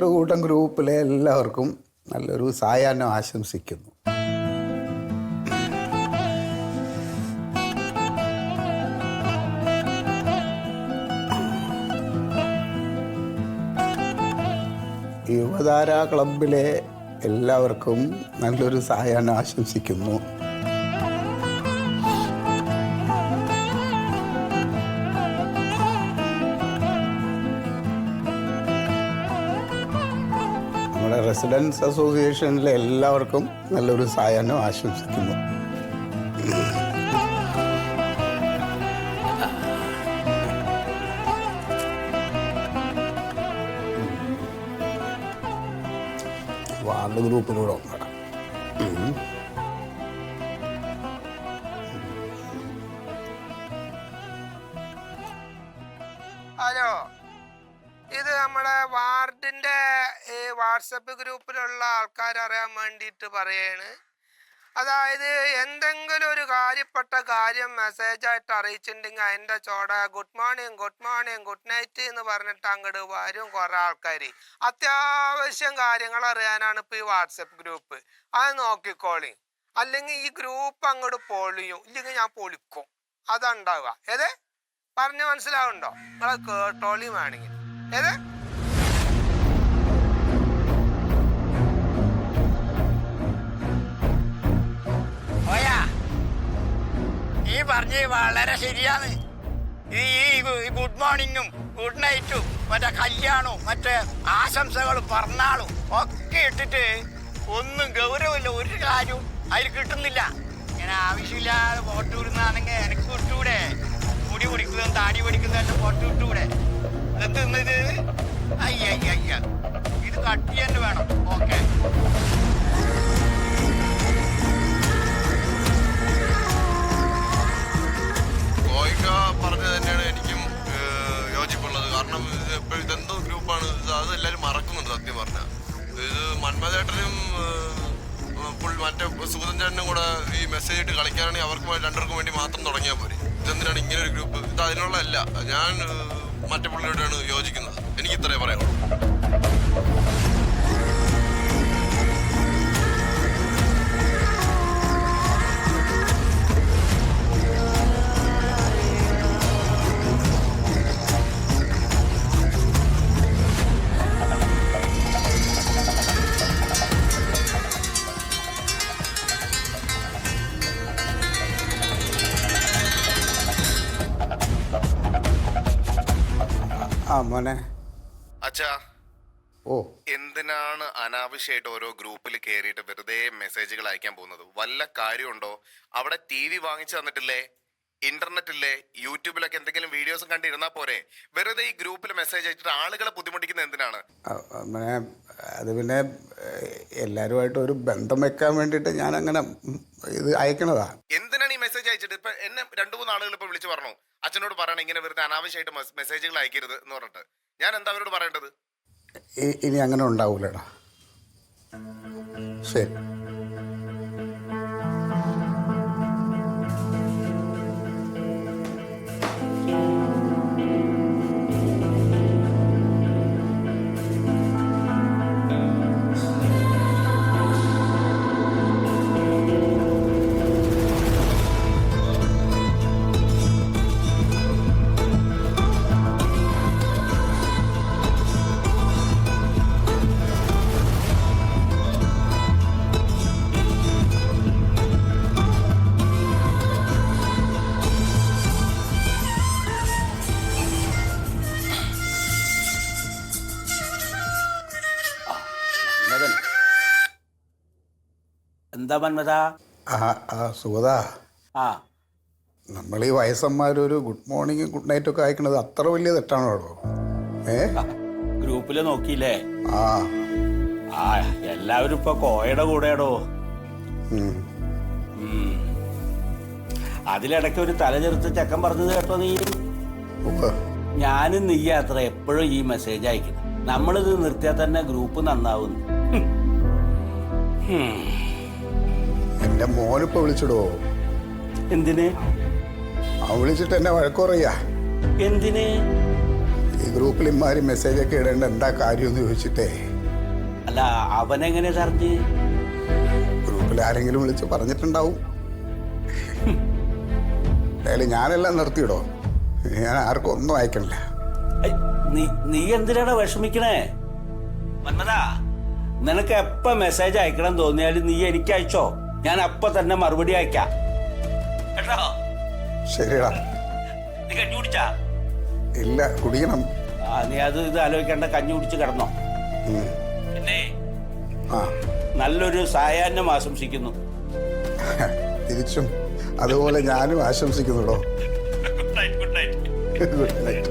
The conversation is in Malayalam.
നാട്ടുകൂട്ടം ഗ്രൂപ്പിലെ എല്ലാവർക്കും നല്ലൊരു സായാഹ്നം ആശംസിക്കുന്നു. യുവതാര ക്ലബിലെ എല്ലാവർക്കും നല്ലൊരു സായാഹ്നം ആശംസിക്കുന്നു. നമ്മുടെ റെസിഡൻസ് അസോസിയേഷനിലെ എല്ലാവർക്കും നല്ലൊരു സായാഹ്നം ആശംസിക്കുന്നു. വാർഡ് ഗ്രൂപ്പിലൂടെ ഒന്നടാം ഹലോ. ഇത് നമ്മുടെ വാർഡിന്റെ ഈ വാട്സപ്പ് ഗ്രൂപ്പിലുള്ള ആൾക്കാർ അറിയാൻ വേണ്ടിയിട്ട് പറയാണ്. അതായത് എന്തെങ്കിലും ഒരു കാര്യപ്പെട്ട കാര്യം മെസ്സേജായിട്ട് അറിയിച്ചിട്ടുണ്ടെങ്കിൽ അതിന്റെ ചോട good morning good morning good night എന്ന് പറഞ്ഞിട്ട് അങ്ങോട്ട് വരും കുറേ ആൾക്കാർ അത്യാവശ്യം കാര്യങ്ങൾ അറിയാനാണ് ഇപ്പോൾ ഈ വാട്സപ്പ് ഗ്രൂപ്പ്. അത് നോക്കിക്കോളി. അല്ലെങ്കിൽ ഈ ഗ്രൂപ്പ് അങ്ങോട്ട് പൊളിയും. ഇല്ലെങ്കിൽ ഞാൻ പൊളിക്കും. അതുണ്ടാവുക ഏതേ? പറഞ്ഞ് മനസ്സിലാവുണ്ടോ നിങ്ങളെ കേട്ടോളിയും വേണമെങ്കിൽ. ഏത്? ഈ പറഞ്ഞ് വളരെ ശരിയാണ്. ഈ ഗുഡ് മോർണിംഗും ഗുഡ് നൈറ്റും മറ്റേ കല്യാണവും മറ്റേ ആശംസകളും പറന്നാളും ഒക്കെ ഇട്ടിട്ട് ഒന്നും ഗൗരവമില്ല ഒരു കാര്യവും അതിൽ കിട്ടുന്നില്ല. ഇങ്ങനെ ആവശ്യമില്ലാതെ ഫോട്ടോ ഇടുന്നാണെങ്കിൽ എനിക്ക് വിട്ടൂടെ മുടി പിടിക്കുന്നതും താടി പിടിക്കുന്നതും ഫോട്ടോ ഇട്ടൂടെ. എന്ത് ഇന്നത് അയ്യ അയ്യ അയ്യ. ഇത് കട്ട് തന്നെ വേണം. ഓക്കെ. ഗോയിക്ക പറഞ്ഞത് തന്നെയാണ് എനിക്കും യോജിപ്പുള്ളത്. കാരണം ഇത് ഇപ്പോൾ ഇതെന്തോ ഗ്രൂപ്പാണ്. അത് എല്ലാവരും മറക്കുന്നുണ്ട് സത്യം പറഞ്ഞാൽ ഇത് മന്മദേട്ടനും മറ്റേ സുഗതൻ ചേട്ടനും കൂടെ ഈ മെസ്സേജ് ഇട്ട് കളിക്കാനാണെങ്കിൽ അവർക്ക് രണ്ടുപേർക്കും വേണ്ടി മാത്രം തുടങ്ങിയാൽ പോരെ. ഇതെന്തിനാണ് ഇങ്ങനെ ഒരു ഗ്രൂപ്പ്? ഇത് അതിനുള്ള അല്ല ഞാൻ മറ്റേ പുള്ളിയോടാണ് യോജിക്കുന്നത്. എനിക്ക് ഇത്രേ പറയാനുള്ളൂ. മോനെ. അച്ഛാ ഓ. എന്തിനാണ് അനാവശ്യമായിട്ട് ഓരോ ഗ്രൂപ്പിൽ കയറിയിട്ട് വെറുതെ മെസ്സേജുകൾ അയക്കാൻ പോകുന്നത്? വല്ല കാര്യമുണ്ടോ? അവിടെ ടി വി വാങ്ങിച്ചു തന്നിട്ടില്ലേ? ഇന്റർനെറ്റ് ഇല്ലേ യൂട്യൂബിലൊക്കെ എന്തെങ്കിലും വീഡിയോസും കണ്ടിരുന്നാ പോരെ. വെറുതെ ഈ ഗ്രൂപ്പിൽ മെസ്സേജ് അയച്ചിട്ട് ആളുകളെ ബുദ്ധിമുട്ടിക്കുന്നത് എന്തിനാണ്? അങ്ങനെ അത് പിന്നെ എല്ലാവരുമായിട്ട് ഒരു ബന്ധം വെക്കാൻ വേണ്ടിയിട്ട് ഞാൻ അങ്ങനെ ഇത് അയക്കണതാ. എന്തിനാണ് ഈ മെസ്സേജ് അയച്ചിട്ട്? ഇപ്പൊ എന്നെ രണ്ടു മൂന്ന് ആളുകൾ ഇപ്പൊ വിളിച്ചു പറഞ്ഞു. അച്ഛനോട് പറയണം ഇങ്ങനെ വെറുതെ അനാവശ്യമായിട്ട് മെസ്സേജുകൾ അയക്കരുത് എന്ന് പറഞ്ഞിട്ട്. ഞാൻ എന്താ അവരോട് പറയേണ്ടത്? ഇനി അങ്ങനെ ഉണ്ടാവൂലടാ. ശരി. എന്താ മന്മത ആ ആ ആ. നമ്മൾ ഈ വയസ്സന്മാരൊരു ഗുഡ് മോർണിംഗ് ഗുഡ് നൈറ്റ് ഒക്കെ അയക്കണത് അത്ര വലിയ തെറ്റാണോ ഏ? ഗ്രൂപ്പിൽ നോക്കിയില്ലേ? ആ. ആ എല്ലാവരും ഇപ്പൊ കോയുടെ കൂടെയാടോ. അതിലിടയ്ക്ക് ഒരു തലചെറുത്ത് ചെക്കൻ പറഞ്ഞത് കേട്ടോ നീ. ഞാനും നീ അത്ര എപ്പോഴും ഈ മെസ്സേജ് അയക്കണം നമ്മളിത് നിർത്തിയാൽ തന്നെ ഗ്രൂപ്പ് നന്നാവുന്നു. എന്റെ മോനിപ്പോ വിളിച്ചിടോ? എന്തിന്? അവൻ വിളിച്ചിട്ട് എന്നെ വഴക്കുറയ്യാ എന്തിന്? ഈ ഗ്രൂപ്പിൽ ഇമാര് മെസ്സേജ് ഒക്കെ ഇടേണ്ട എന്താ കാര്യം ചോദിച്ചിട്ടേ. അല്ല അവനെങ്ങനെ അറിഞ്ഞ് ഗ്രൂപ്പിൽ ആരെങ്കിലും വിളിച്ച് പറഞ്ഞിട്ടുണ്ടാവും. എന്തായാലും ഞാനെല്ലാം നിർത്തിയിടോ. ഞാൻ ആർക്കും ഒന്നും അയക്കണില്ല. നീ നീ എന്തിനാണ് വിഷമിക്കണേ? മന്മതാ നിനക്ക് എപ്പ മെസ്സേജ് അയക്കണം തോന്നിയാലും നീ എനിക്ക് അയച്ചോ? ഞാൻ അപ്പൊ തന്നെ മറുപടി അയക്കാം. കേട്ടോ? ശരിടാ നീ കഞ്ഞി കുടിച്ചാ? ഇല്ല കുടിക്കണം. ആ നീ അത് ഇത് ആലോചിക്കേണ്ട കഞ്ഞി കുടിച്ച് കിടന്നോ. ഉം. പിന്നെ? ആ. നല്ലൊരു സായാഹ്നം ആശംസിക്കുന്നു. തിരിച്ചും. അതുപോലെ ഞാനും ആശംസിക്കുന്നുടോ. Good night good night good night